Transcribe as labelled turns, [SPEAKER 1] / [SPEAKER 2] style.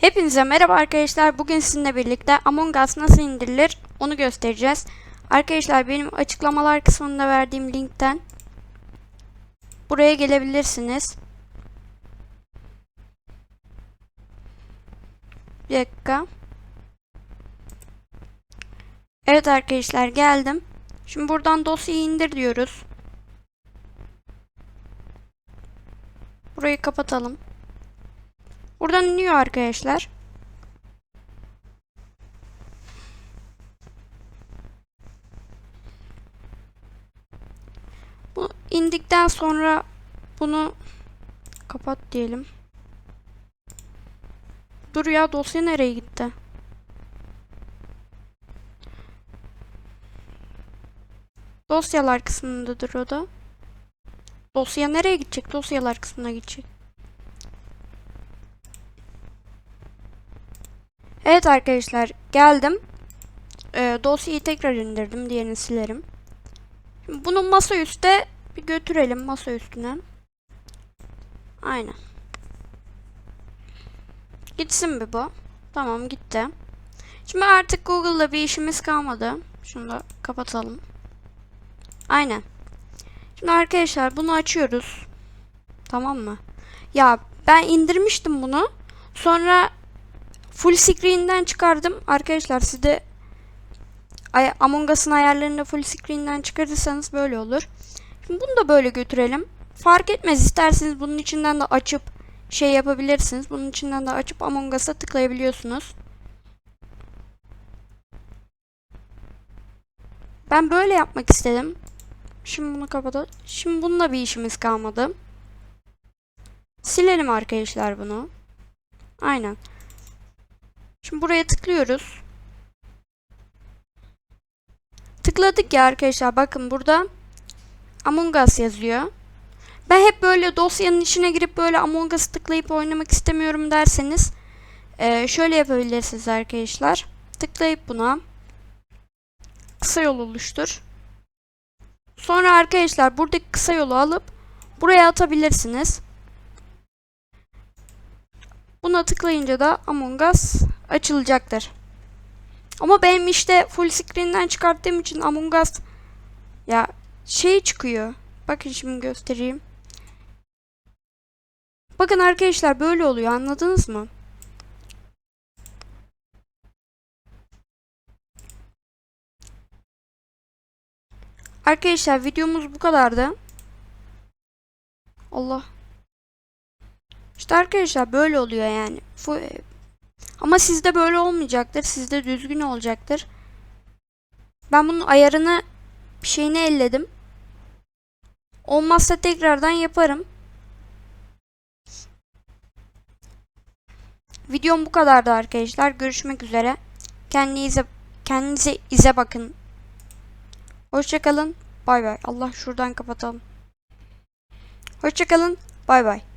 [SPEAKER 1] Hepinize merhaba arkadaşlar. Bugün sizinle birlikte Among Us nasıl indirilir onu göstereceğiz. Arkadaşlar benim açıklamalar kısmında verdiğim linkten buraya gelebilirsiniz. Bir dakika. Evet arkadaşlar geldim. Şimdi buradan dosyayı indir diyoruz. Burayı kapatalım. Buradan iniyor arkadaşlar. Bu indikten sonra bunu kapat diyelim. Dur ya dosya nereye gitti? Dosyalar kısmındadır o da. Dosya nereye gidecek? Dosyalar kısmına gidecek. Evet arkadaşlar geldim. Ee, dosyayı tekrar indirdim. Diğerini silerim. Şimdi bunu masaüstte bir götürelim masa üstüne. Aynen. Gitsin bir bu. Tamam gitti. Şimdi artık Google'da bir işimiz kalmadı. Şunu da kapatalım. Aynen. Şimdi arkadaşlar bunu açıyoruz. Tamam mı? Ya ben indirmiştim bunu. Sonra full screen'den çıkardım. Arkadaşlar siz de Among Us'ın ayarlarını full screen'den çıkarırsanız böyle olur. Şimdi bunu da böyle götürelim. Fark etmez isterseniz bunun içinden de açıp şey yapabilirsiniz. Bunun içinden de açıp Among Us'a tıklayabiliyorsunuz. Ben böyle yapmak istedim. Şimdi bunu kapatalım. Şimdi bununla bir işimiz kalmadı. Silelim arkadaşlar bunu. Aynen. Şimdi buraya tıklıyoruz. Tıkladık ya arkadaşlar. Bakın burada Among Us yazıyor. Ben hep böyle dosyanın içine girip böyle Among Us tıklayıp oynamak istemiyorum derseniz eee, şöyle yapabilirsiniz arkadaşlar. Tıklayıp buna kısa yol oluştur. Sonra arkadaşlar buradaki kısa yolu alıp buraya atabilirsiniz. Buna tıklayınca da Among Us açılacaktır. Ama benim işte full screen'den çıkarttığım için Among Us ya şey çıkıyor. Bakın şimdi göstereyim. Bakın arkadaşlar böyle oluyor anladınız mı? Arkadaşlar videomuz bu kadardı. Allah. İşte arkadaşlar böyle oluyor yani. Ama sizde böyle olmayacaktır. Sizde düzgün olacaktır. Ben bunun ayarını bir şeyini elledim. Olmazsa tekrardan yaparım. Videom bu kadardı arkadaşlar. Görüşmek üzere. Kendinize kendinize ize bakın. Hoşçakalın. Bay bay. Allah şuradan kapatalım. Hoşçakalın. Bay bay.